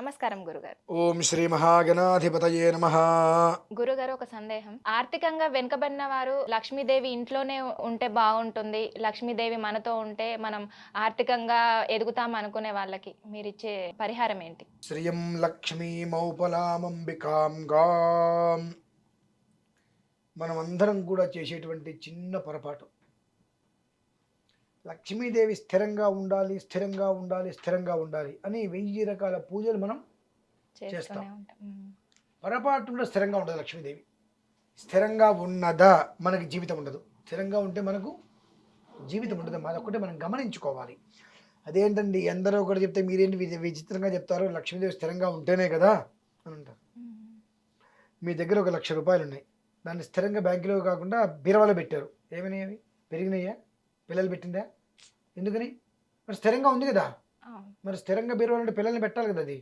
నమస్కారం గురుగారు. ఓం శ్రీ మహాగణాధిపతయే నమ. గురుగారు ఒక సందేహం. ఆర్థికంగా వెనుకబడిన వారు లక్ష్మీదేవి ఇంట్లోనే ఉంటే బాగుంటుంది. లక్ష్మీదేవి మనతో ఉంటే మనం ఆర్థికంగా ఎదుగుతాం అనుకునే వాళ్ళకి మీరు ఇచ్చే పరిహారం ఏంటి? శ్రియం లక్ష్మీమౌపలామంబికాం గాం. మనం అందరం కూడా చేసేటువంటి చిన్న పొరపాటు. లక్ష్మీదేవి స్థిరంగా ఉండాలి స్థిరంగా ఉండాలి స్థిరంగా ఉండాలి అని వెయ్యి రకాల పూజలు మనం చేస్తాం. పొరపాటులో స్థిరంగా ఉండదు లక్ష్మీదేవి. స్థిరంగా ఉన్నదా మనకి జీవితం ఉండదు. స్థిరంగా ఉంటే మనకు జీవితం ఉండదు. అదొక్కటే మనం గమనించుకోవాలి. అదేంటండి? ఎందరో ఒకటి చెప్తే మీరేంటి విచిత్రంగా చెప్తారు? లక్ష్మీదేవి స్థిరంగా ఉంటేనే కదా అని అంటారు. మీ దగ్గర ఒక లక్ష రూపాయలు ఉన్నాయి. దాన్ని స్థిరంగా బ్యాంకులో కాకుండా బీరవాలో పెట్టారు. ఏమైనాయి అవి? పెరిగినాయా? పిల్లలు పెట్టిందా? ఎందుకని? మరి స్థిరంగా ఉంది కదా. మరి స్థిరంగా బీరవాలో అంటే పిల్లల్ని పెట్టాలి కదా అది.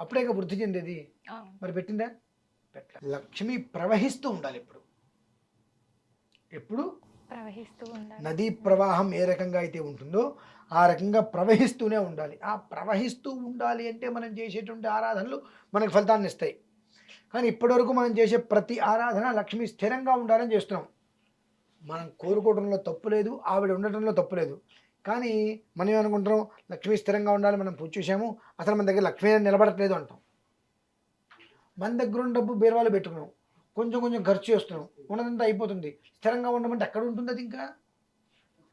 అప్పుడే ఇక వృద్ధి చెందేది. మరి పెట్టిందా? పెట్టలే. లక్ష్మి ప్రవహిస్తూ ఉండాలి ఎప్పుడు. ఎప్పుడు? ప్రవహిస్తూ ఉండాలి. నదీ ప్రవాహం ఏ రకంగా అయితే ఉంటుందో ఆ రకంగా ప్రవహిస్తూనే ఉండాలి. ఆ ప్రవహిస్తూ ఉండాలి అంటే మనం చేసేటువంటి ఆరాధనలు మనకు ఫలితాన్ని ఇస్తాయి. కానీ ఇప్పటివరకు మనం చేసే ప్రతి ఆరాధన లక్ష్మి స్థిరంగా ఉండాలని చేస్తున్నాం. మనం కోరుకోవడంలో తప్పు లేదు ఆవిడ ఉండటంలో తప్పు లేదు. కానీ మనం ఏమనుకుంటాం లక్ష్మి స్థిరంగా ఉండాలి మనం పూజ చేసాము అసలు మన దగ్గర లక్ష్మి నిలబడట్లేదు అంటాం. మన దగ్గర ఉన్న డబ్బు బీరవాళ్ళు పెట్టుకున్నాం. కొంచెం కొంచెం ఖర్చు చేస్తున్నాం. ఉన్నదంతా అయిపోతుంది. స్థిరంగా ఉండమంటే ఎక్కడ ఉంటుంది అది ఇంకా?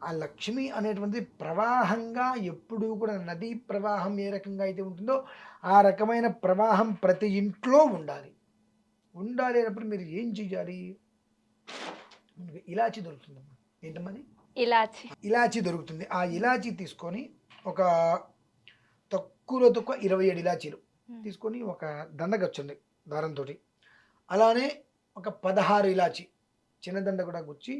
ఆ లక్ష్మి అనేటువంటిది ప్రవాహంగా ఎప్పుడూ కూడా నదీ ప్రవాహం ఏ రకంగా అయితే ఉంటుందో ఆ రకమైన ప్రవాహం ప్రతి ఇంట్లో ఉండాలి. ఉండాలి అన్నప్పుడు మీరు ఏం చేయాలి? ఇలాచి దొరుకుతుందమ్మా. ఏంటమ్మది ఇలాచి. ఇలాచి దొరుకుతుంది. ఆ ఇలాచి తీసుకొని ఒక తక్కువలో తక్కువ ఇరవై ఏడు ఇలాచీలు. తీసుకొని ఒక దండకు వచ్చింది దారంతో అలానే ఒక పదహారు ఇలాచి చిన్న దండ కూడా గుచ్చి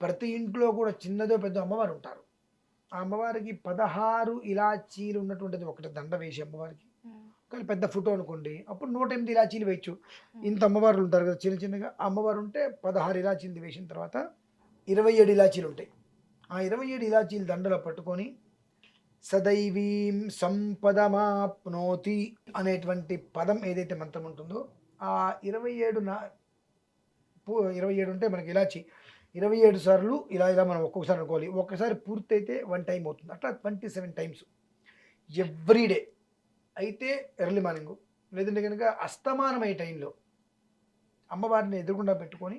ప్రతి ఇంట్లో కూడా చిన్నదో పెద్ద అమ్మవారు ఉంటారు. ఆ అమ్మవారికి పదహారు ఇలాచీలు ఉన్నటువంటిది ఒకటి దండ వేసి అమ్మవారికి. కానీ పెద్ద ఫోటో అనుకోండి అప్పుడు నూట ఎనిమిది ఇలాచీలు వేయచ్చు. ఇంత అమ్మవార్లు ఉంటారు కదా చిన్న చిన్నగా. అమ్మవారు ఉంటే పదహారు ఇలాచీలు వేసిన తర్వాత ఇరవై ఏడు ఇలాచీలు ఉంటాయి. ఆ ఇరవై ఏడు ఇలాచీలు దండలో పట్టుకొని సదైవీం సంపదమాప్నోతి అనేటువంటి పదం ఏదైతే మంత్రం ఉంటుందో ఆ ఇరవై ఏడు నా ఇరవై ఏడు ఉంటే మనకి ఇలాచి ఇరవై ఏడు సార్లు ఇలా ఇలా మనం ఒక్కొక్కసారి అనుకోవాలి. ఒక్కసారి పూర్తయితే వన్ టైం అవుతుంది. అట్లా twenty seven times. Every day. అయితే ఎర్లీ మార్నింగ్. లేదంటే కనుక అస్తమానమయ్యే టైంలో అమ్మవారిని ఎదురుకుండా పెట్టుకొని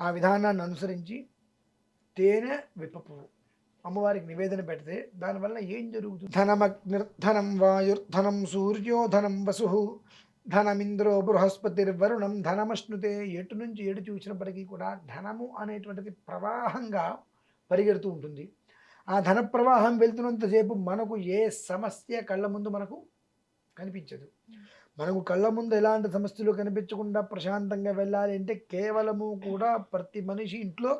ఆ విధానాన్ని అనుసరించి తేనె విప్పపువ్వు. అమ్మవారికి నివేదన పెడితే దానివల్ల ఏం జరుగుతుంది? ధనమగ్నిర్ధనం వాయుర్ధనం సూర్యోధనం వసు ధనమింద్రో బృహస్పతిర్వరుణం ధనమశ్నుతే ఎటు నుంచి ఎటు చూసినప్పటికీ కూడా ధనము అనేటువంటిది ప్రవాహంగా పరిగెడుతూ ఉంటుంది. ఆ ధన ప్రవాహం వెళ్తున్నంతసేపు మనకు ఏ సమస్య కళ్ళ ముందు మనకు కనిపించదు. మనకు కళ్ళ ముందు ఎలాంటి సమస్యలు కనిపించకుండా ప్రశాంతంగా వెళ్ళాలి అంటే కేవలము కూడా ప్రతి మనిషి ఇంట్లో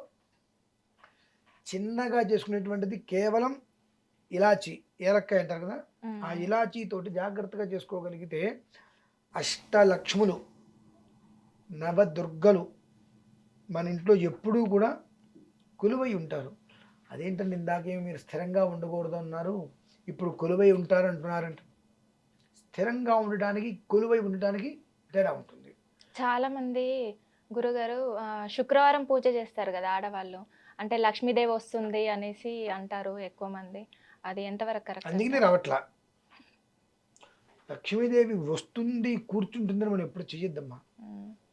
చిన్నగా చేసుకునేటువంటిది కేవలం ఇలాచి ఏలక్కాయ అంటారు కదా. ఆ ఇలాచీ తోటి జాగ్రత్తగా చేసుకోగలిగితే అష్టలక్ష్ములు నవదుర్గలు మన ఇంట్లో ఎప్పుడూ కూడా కొలువై ఉంటారు. అదేంటండి ఇందాకేమో మీరు స్థిరంగా ఉండకూడదు అన్నారు ఇప్పుడు కొలువై ఉంటారు అంటున్నారంట స్థిరంగా ఉండటానికి కొలువై ఉండటానికి తేడా ఉంటుంది. చాలా మంది గురుగారు శుక్రవారం పూజ చేస్తారు కదా ఆడవాళ్ళు. అంటే లక్ష్మీదేవి వస్తుంది అనేసి అంటారు ఎక్కువ మంది. అది ఎంతవరకు కరెక్ట్ అందుకనే రావట్లా. లక్ష్మీదేవి వస్తుంది కూర్చుంటుందని మనం ఎప్పుడు చెయ్యొద్దమ్మా.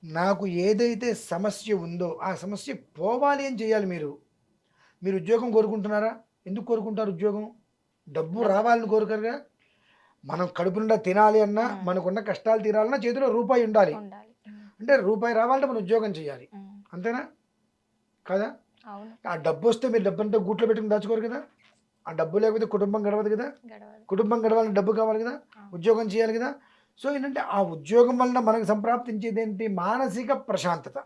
నాకు ఏదైతే సమస్య ఉందో ఆ సమస్య పోవాలి అని చేయాలి మీరు. మీరు ఉద్యోగం కోరుకుంటున్నారా? ఎందుకు కోరుకుంటారు ఉద్యోగం? డబ్బు రావాలని కోరుకరుగా? మనం కడుపు నిండా తినాలి అన్నా. మనకున్న కష్టాలు తీరాలన్నా చేతిలో రూపాయి ఉండాలి. అంటే రూపాయి రావాలంటే మనం ఉద్యోగం చేయాలి. అంతేనా? కదా? ఆ డబ్బు వస్తే మీరు డబ్బు అంతా గూట్లో పెట్టుకుని దాచుకోరు కదా? ఆ డబ్బు లేకపోతే కుటుంబం గడవదు కదా? కుటుంబం గడవాలంటే డబ్బు కావాలి కదా. ఉద్యోగం చేయాలి కదా? సో ఏంటంటే ఆ ఉద్యోగం వలన మనకు సంప్రాప్తించేది ఏంటి? మానసిక ప్రశాంతత.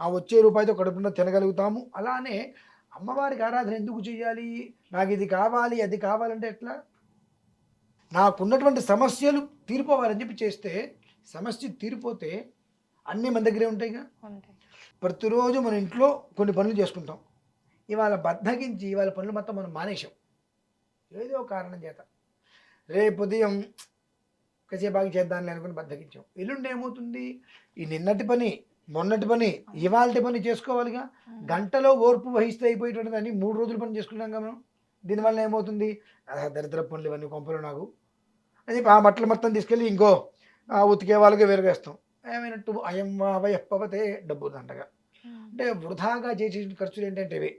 ఆ వచ్చే రూపాయితో కడుపున తినగలుగుతాము. అలానే అమ్మవారికి ఆరాధన ఎందుకు చేయాలి? నాకు ఇది కావాలి అది కావాలంటే ఎట్లా? నాకున్నటువంటి సమస్యలు తీరిపోవాలని చెప్పి చేస్తే సమస్య తీరిపోతే అన్నీ మన దగ్గరే ఉంటాయిగా? ఉంటాయి. ప్రతిరోజు మన ఇంట్లో కొన్ని పనులు చేసుకుంటాం. ఇవాళ బద్దగించి ఇవాళ పనులు మొత్తం మనం మానేశాం. ఏదో కారణం చేత. రేపు ఉదయం కసేపాకి చేద్దాన్ని అనుకుని బద్దకించాం. ఎల్లుండి ఏమవుతుంది? ఈ నిన్నటి పని మొన్నటి పని ఇవాళ పని చేసుకోవాలిగా. గంటలో ఓర్పు వహిస్తే అయిపోయేటువంటి దాన్ని మూడు రోజులు పని చేసుకున్నాం కదా మనం. దీనివల్ల ఏమవుతుంది? దరిద్ర పనులు ఇవన్నీ కొంపలు నాకు. అని చెప్పి ఆ బట్టలు మొత్తం తీసుకెళ్ళి ఇంకో ఆ ఉతికే వాళ్ళకి వేరుగేస్తాం. ఏమైనట్టు అయం అవయప్పవతే డబ్బు దండగా అంటే వృధాగా చేసే ఖర్చులు ఏంటంటే ఇవి.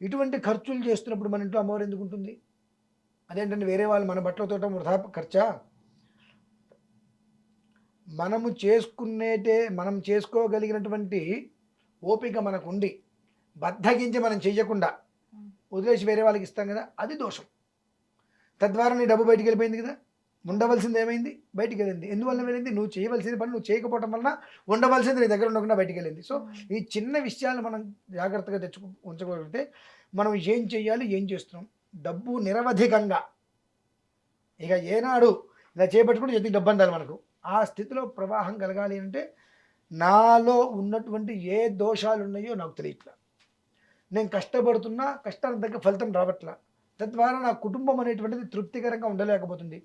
ఇటువంటి ఖర్చులు చేస్తున్నప్పుడు మన ఇంట్లో అమ్మవారు ఎందుకు ఉంటుంది? అదేంటంటే వేరే వాళ్ళు మన బట్టలతో వృధా ఖర్చా? మనము చేసుకునేటే మనం చేసుకోగలిగినటువంటి ఓపిక మనకు ఉండి బద్దగించి మనం చెయ్యకుండా వదిలేసి వేరే వాళ్ళకి ఇస్తాం కదా అది దోషం. తద్వారా నీ డబ్బు బయటికి వెళ్ళిపోయింది కదా? ఉండవలసింది ఏమైంది? బయటికి వెళ్ళింది ఎందువల్ల వెళ్ళింది? నువ్వు చేయవలసిన పని నువ్వు చేయకపోవటం వలన ఉండవలసింది నీ దగ్గర ఉండకుండా బయటికి వెళ్ళింది సో ఈ చిన్న విషయాలు మనం జాగ్రత్తగా తెచ్చుకు ఉంచగలిగితే మనం ఏం చేయాలి ఏం చేస్తున్నాం? డబ్బు నిరవధికంగా ఇక ఏనాడు ఇలా చేపట్టుకుంటే చేతికి డబ్బు అందాలి మనకు. ఆ స్థితిలో ప్రవాహం కలగాలి అంటే నాలో ఉన్నటువంటి ఏ దోషాలు ఉన్నాయో నాకు తెలియట్లా. నేను కష్టపడుతున్నా కష్టానికి తగ్గ ఫలితం రావట్లా. తద్వారా నా కుటుంబం అనేటువంటిది తృప్తికరంగా ఉండలేకపోతుంది.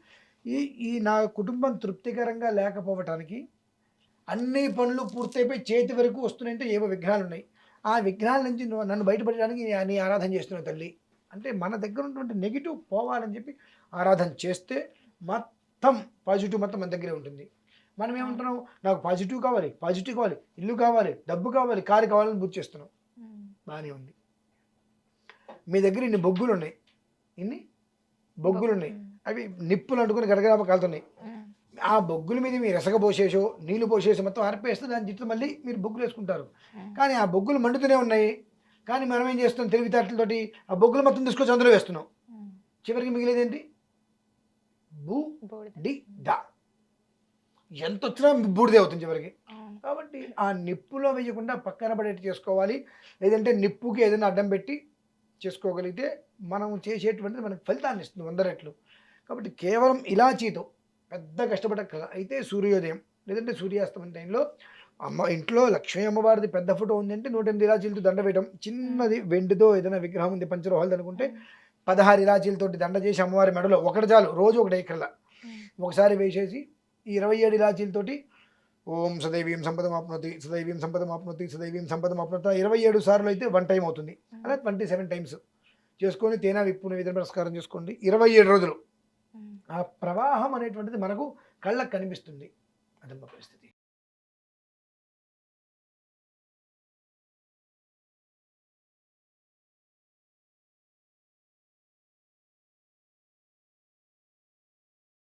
ఈ ఈ నా కుటుంబం తృప్తికరంగా లేకపోవటానికి అన్ని పనులు పూర్తయిపోయి చేతి వరకు వస్తున్నాయంటే ఏవో విఘ్నాలు ఉన్నాయి ఆ విఘ్నాల నుంచి నన్ను బయటపడడానికి నీ- నీ ఆరాధన చేస్తున్నావు తల్లి. అంటే మన దగ్గర ఉన్నటువంటి నెగిటివ్ పోవాలని చెప్పి ఆరాధన చేస్తే మొత్తం పాజిటివ్ మొత్తం మన దగ్గరే ఉంటుంది. మనం ఏమంటున్నాం? నాకు పాజిటివ్ కావాలి పాజిటివ్ కావాలి ఇల్లు కావాలి డబ్బు కావాలి కారు కావాలని బుక్ చేస్తున్నాం. బాగానే ఉంది. మీ దగ్గర ఇన్ని బొగ్గులు ఉన్నాయి ఇన్ని బొగ్గులు ఉన్నాయి అవి నిప్పులు అంటుకుని గడగడాప కాలుతున్నాయి ఆ బొగ్గుల మీద మీరు ఎసగ పోసేసో నీళ్ళు పోసేసి మొత్తం ఆర్పేస్తే దాని చుట్టూ మళ్ళీ మీరు బొగ్గులు వేసుకుంటారు. కానీ ఆ బొగ్గులు మండుతూనే ఉన్నాయి. కానీ మనం ఏం చేస్తాం తెలివితేటలతోటి ఆ బొగ్గులు మొత్తం తీసుకొచ్చి అందులో వేస్తున్నాం. చివరికి మిగిలేదేంటి? బూ డి దా. ఎంత వచ్చినా బూడిదే అవుతుంది చివరికి. కాబట్టి ఆ నిప్పులో వేయకుండా పక్కన పడేట్టు చేసుకోవాలి. లేదంటే నిప్పుకి ఏదైనా అడ్డం పెట్టి చేసుకోగలిగితే మనం చేసేటువంటిది మనకు ఫలితాన్ని ఇస్తుంది వంద రెట్లు. కాబట్టి కేవలం ఇలాచీతో పెద్ద కష్టపడక అయితే సూర్యోదయం లేదంటే సూర్యాస్తమయం టైంలో అమ్మ ఇంట్లో లక్ష్మీ అమ్మవారిది పెద్ద ఫోటో ఉందంటే నూట ఎనిమిది ఇలాచీలతో దండ వేయడం చిన్నది వెండితో ఏదైనా విగ్రహం ఉంది పంచరోహాలు అనుకుంటే పదహారు ఇలాచీలతోటి దండ చేసి అమ్మవారి మెడలో ఒకటి చాలు రోజు ఒకటి ఎక్కర్లా ఒకసారి వేసేసి ఈ ఇరవై ఏడు ఇలాచీలతోటి ఓం సదైవీం సంపదమాప్నోతి సదైవీం సంపదమాప్నోతి సదైవీం సంపదమాప్నోతి ఇరవై ఏడు సార్లు అయితే వన్ టైం అవుతుంది. అలా ట్వంటీ సెవెన్ టైమ్స్. చేసుకొని తేనా విప్పుని విధంగా నమస్కారం చేసుకోండి. ఇరవై ఏడు రోజులు. ఆ ప్రవాహం అనేటువంటిది మనకు కళ్ళకు కనిపిస్తుంది. అదమ్మ పరిస్థితి.